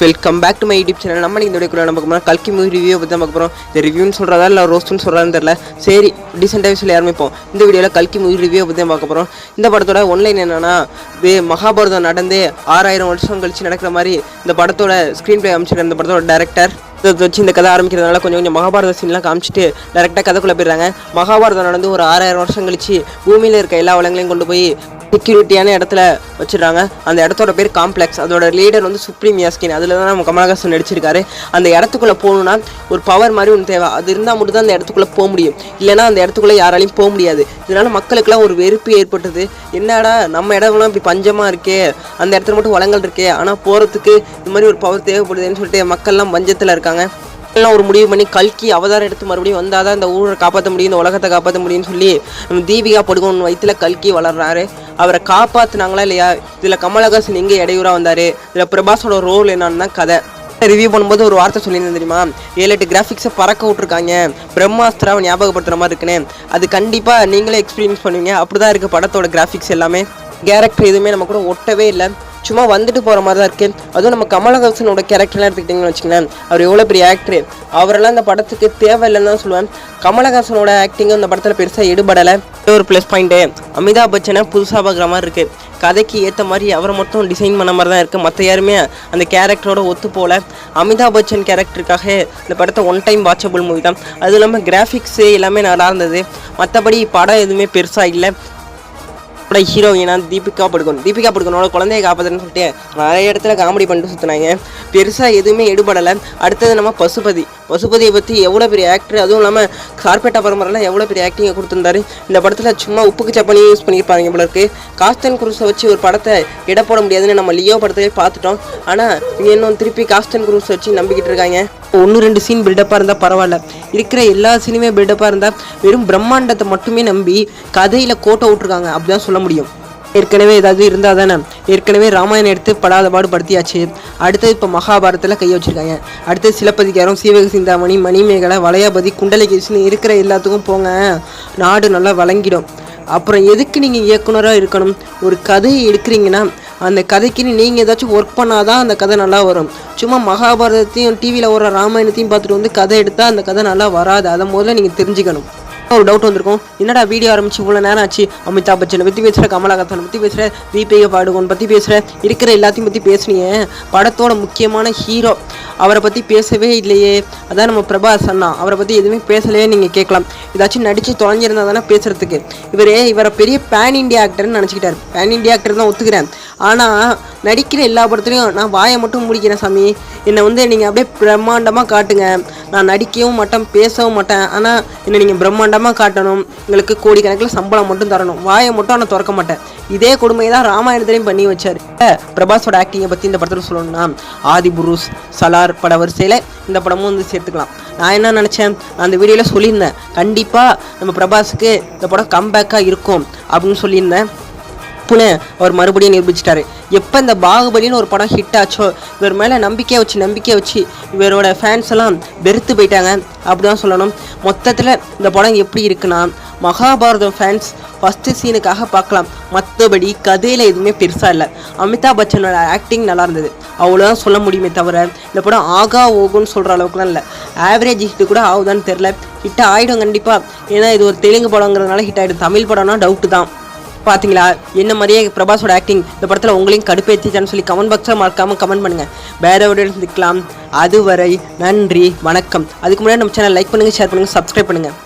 Welcome back to my YouTube channel நம்ம இந்த video நம்ம பார்க்க கல்கி மூவி ரிவ்யூ பற்றி தான் பார்க்க போகிறோம் இந்த ரிவ்யூன்னு சொல்கிறதா இல்லை ரோஸ்ட்னு சொல்கிறான்னு தெரியல. சரி டீசெண்டாக சொல்லி ஆரம்பிப்போம். இந்த வீடியோவில் கல்கி மூவி ரிவ்யூ பற்றி தான் பார்க்க போகிறோம் இந்த படத்தோட ஒன்லைன் என்னென்னா வே மகாபாரதம் நடந்து ஆறாயிரம் வருஷம் கழிச்சு நடக்கிற மாதிரி இந்த படத்தோட ஸ்க்ரீன் பிளே அமைச்சிருக்க இந்த படத்தோட டேரக்டர் இதை வச்சு இந்த கதை ஆரம்பிக்கிறதுனால கொஞ்சம் கொஞ்சம் மகாபாரத சீன்லாம் காமிச்சிட்டு டேரெக்டாக கதைக்குள்ளே போயிடுறாங்க. மகாபாரதம் நடந்து ஒரு ஆறாயிரம் வருஷம் கழிச்சு பூமியில் இருக்க எல்லா வளங்களையும் கொண்டு போய் செக்யூரிட்டியான இடத்துல வச்சிடுறாங்க அந்த இடத்தோட பேர் காம்ப்ளெக்ஸ் அதோட லீடர் வந்து சுப்ரீம் யாஸ்கின் அதில் தான் நம்ம கமலஹாசன் நடிச்சிருக்காரு. அந்த இடத்துக்குள்ளே போகணுன்னா ஒரு பவர் மாதிரி ஒன்று தேவை. அது இருந்தால் மட்டும் தான் அந்த இடத்துக்குள்ளே போக முடியும். இல்லைன்னா அந்த இடத்துக்குள்ளே யாராலையும் போக முடியாது. இதனால் மக்களுக்கெல்லாம் ஒரு வெறுப்பு ஏற்பட்டது. என்னடா நம்ம இடம்லாம் இப்படி பஞ்சமாக இருக்கே. அந்த இடத்துல மட்டும் வளங்கள் இருக்கே. ஆனால் போகிறதுக்கு இந்த மாதிரி ஒரு பவர் தேவைப்படுதுன்னு சொல்லிட்டு மக்கள்லாம் பஞ்சத்தில் இருக்காங்க. ஒரு முடிவு பண்ணி கல்கி அவதாரம் எடுத்து மறுபடியும் வந்தால் தான் இந்த ஊரை காப்பாற்ற முடியும் இந்த உலகத்தை காப்பாற்ற முடியும்னு சொல்லி தீபிகா படுகோன் வயிற்றுல கல்கி வளர்றாரு. அவரை காப்பாற்றினாங்களா இல்லையா? இதில் கமலஹாசன் எங்கே இடையூறாக வந்தார்? இதில் பிரபாஸோட ரோல் என்னன்னு தான் கதை. ரிவ்யூ பண்ணும்போது ஒரு வார்த்தை சொல்லியிருந்தேன் தெரியுமா? ஏழு எட்டு கிராஃபிக்ஸை பறக்க விட்ருக்காங்க பிரம்மாஸ்திராவை ஞாபகப்படுத்துகிற மாதிரி இருக்குன்னு. அது கண்டிப்பாக நீங்களே எக்ஸ்பீரியன்ஸ் பண்ணுவீங்க. அப்படி தான் இருக்குது படத்தோட கிராஃபிக்ஸ் எல்லாமே. கேரக்டர் எதுவுமே நம்ம கூட ஒட்டவே இல்லை. சும்மா வந்துட்டு போகிற மாதிரி தான் இருக்குது அதுவும் நம்ம கமலஹாசனோட கேரக்டர்லாம் எடுத்துக்கிட்டிங்கன்னு வச்சுக்கோங்களேன். அவர் எவ்வளோ பெரிய ஆக்டர் அவரெல்லாம் இந்த படத்துக்கு தேவையில்லைன்னு தான் சொல்லுவேன். கமலஹாசனோட ஆக்டிங்கும் இந்த படத்தில் பெருசாக எடுபடலை ஒரு ப்ளஸ் பாயிண்ட்டு அமிதாப் பச்சனை புதுசாக பார்க்குற மாதிரி இருக்குது கதைக்கு ஏற்ற மாதிரி அவரை மட்டும் டிசைன் பண்ண மாதிரி தான் இருக்குது மற்ற யாருமே அந்த கேரக்டரோட ஒத்து போல. அமிதாப் பச்சன் கேரக்டருக்காக இந்த படத்தை ஒன் டைம் வாட்சபிள் மூவி தான். அதுவும் இல்லாமல் கிராஃபிக்ஸு எல்லாமே நல்லா இருந்தது. மற்றபடி படம் எதுவுமே பெருசாக இல்லை. கூட ஹீரோயினா தீபிகா படுக்கணும் தீபிகா படுகோனோட குழந்தைய காப்பாற்றுன்னு சொல்லிட்டு நிறைய இடத்துல காமெடி பண்ணிட்டு சுற்றினாங்க பெருசாக எதுவுமே எடுபடலை. அடுத்தது நம்ம பசுபதி. பசுபதியை பற்றி எவ்வளோ பெரிய ஆக்டர் அதுவும் இல்லாமல் கார்பேட்டா பரம்பரெல்லாம் எவ்வளோ பெரிய ஆக்டிங்கை கொடுத்துருந்தாரு. இந்த படத்தில் சும்மா உப்புக்கு சப்பனி யூஸ் பண்ணியிருப்பாங்க போல இருக்கு. காஸ்டன் குரூஸை வச்சு ஒரு படத்தை இட போட முடியாதுன்னு நம்ம லியோ படத்திலே பார்த்துட்டோம். ஆனால் இன்னும் திருப்பி காஸ்டன் குரூஸை வச்சு நம்பிக்கிட்டு இருக்காங்க. ஒன்று ரெண்டு சீன் பில்டப்பாக இருந்தால் பரவாயில்ல. இருக்கிற எல்லா சீனுமே பில்டப்பாக இருந்தால் வெறும் பிரம்மாண்டத்தை மட்டுமே நம்பி கதையில் கோட்டை விட்ருக்காங்க அப்படிதான் சொல்ல முடியும். ஏற்கனவே ஏதாவது இருந்தால் தானே. ஏற்கனவே ராமாயணம் எடுத்து படாத பாடு படுத்தியாச்சு அடுத்தது இப்போ மகாபாரத்தில் கை வச்சுருக்காங்க. அடுத்தது சிலப்பதிகாரம் சீவக சிந்தாமணி மணிமேகலை வளையாபதி குண்டலகேசின்னு இருக்கிற எல்லாத்துக்கும் போங்க. நாடு நல்லா வழங்கிடும். அப்புறம் எதுக்கு நீங்கள் இயக்குனராக இருக்கணும்? ஒரு கதையை எடுக்கிறீங்கன்னா அந்த கதைக்குன்னு நீங்கள் ஏதாச்சும் ஒர்க் பண்ணாதான் அந்த கதை நல்லா வரும். சும்மா மகாபாரதத்தையும் டிவியில் வர ராமாயணத்தையும் பார்த்துட்டு வந்து கதை எடுத்தால் அந்த கதை நல்லா வராது. அதை முதல்ல நீங்கள் தெரிஞ்சுக்கணும். ஒரு டவுட் வந்திருக்கும். என்னடா வீடியோ ஆரம்பிச்சு இவ்வளோ நேரம் ஆச்சு? அமிதாப் பச்சனை பற்றி பேசுகிற கமலஹாசனை பற்றி பேசுகிற விபிஐ பாடுகோன் பற்றி பேசுகிற இருக்கிற எல்லாத்தையும் பற்றி பேசுனீங்க படத்தோட முக்கியமான ஹீரோ அவரை பற்றி பேசவே இல்லையே. அதான் நம்ம பிரபாஸ் அண்ணா. அவரை பற்றி எதுவுமே பேசலையே நீங்கள் கேட்கலாம். ஏதாச்சும் நடித்து தொலைஞ்சிருந்தா தானே பேசுகிறதுக்கு இவரே இவரை பெரிய பேன் இண்டியா ஆக்டர்னு நினச்சிக்கிட்டார். பேன் இண்டியா ஆக்டர் தான் ஒத்துக்கிறேன். ஆனால் நடிக்கிற எல்லா படத்துலையும் நான் வாயை மட்டும் முடிக்கிறேன் சாமி. என்னை வந்து நீங்கள் அப்படியே பிரம்மாண்டமாக காட்டுங்க. நான் நடிக்கவும் மாட்டேன் பேசவும் மாட்டேன். ஆனால் என்னை நீங்கள் பிரம்மாண்டமாக காட்டணும். உங்களுக்கு கோடிக்கணக்கில் சம்பளம் மட்டும் தரணும். வாயை மட்டும் நான் திறக்க மாட்டேன். இதே கொடுமையை தான் ராமாயணத்திலையும் பண்ணி வச்சார். பிரபாஸோட ஆக்டிங்கை பற்றி இந்த படத்தில் சொல்லணும்னா ஆதி புருஷ் சலார் பட வரிசையில் இந்த படமும் வந்து சேர்த்துக்கலாம். நான் என்ன நினச்சேன்? நான் அந்த வீடியோவில் சொல்லியிருந்தேன். கண்டிப்பாக நம்ம பிரபாஸுக்கு இந்த படம் கம்பேக்காக இருக்கும் அப்படின்னு சொல்லியிருந்தேன். தப்புன்னு அவர் மறுபடியும் நிரூபிச்சிட்டாரு. எப்போ இந்த பாகுபலின்னு ஒரு படம் ஹிட் ஆச்சோ இவர் மேலே நம்பிக்கையை வச்சு நம்பிக்கையை வச்சு இவரோட ஃபேன்ஸ் எல்லாம் வெறுத்து போயிட்டாங்க அப்படிதான் சொல்லணும். மொத்தத்தில் இந்த படம் எப்படி இருக்குன்னா மகாபாரதம் ஃபேன்ஸ் ஃபஸ்ட்டு சீனுக்காக பார்க்கலாம். மற்றபடி கதையில் எதுவுமே பெருசாக இல்லை. அமிதாப் பச்சனோட ஆக்டிங் நல்லா இருந்தது. அவ்வளோதான் சொல்ல முடியுமே தவிர இந்த படம் ஆகா ஓகுன்னு சொல்கிற அளவுக்குலாம் இல்லை. ஆவரேஜ் ஹிட்டு கூட ஆகுதான்னு தெரில ஹிட் ஆகிடும் கண்டிப்பாக ஏன்னா இது ஒரு தெலுங்கு படங்கிறதுனால ஹிட் ஆகிடும் தமிழ் படம்னா டவுட்டு தான். பார்த்தீங்களா என்ன மாதிரியே பிரபாஸோட ஆக்டிங் இந்த படத்தில் உங்களையும் கடுப்பேற்றிச்சான்னு சொல்லி கமெண்ட் பாக்ஸில் மறக்காமல் கமெண்ட் பண்ணுங்கள் வேற ஒரு இருக்கலாம் அதுவரை நன்றி வணக்கம். அதுக்கு முன்னாடி நம்ம சேனல் லைக் பண்ணுங்கள் ஷேர் பண்ணுங்கள் சப்ஸ்கிரைப் பண்ணுங்கள்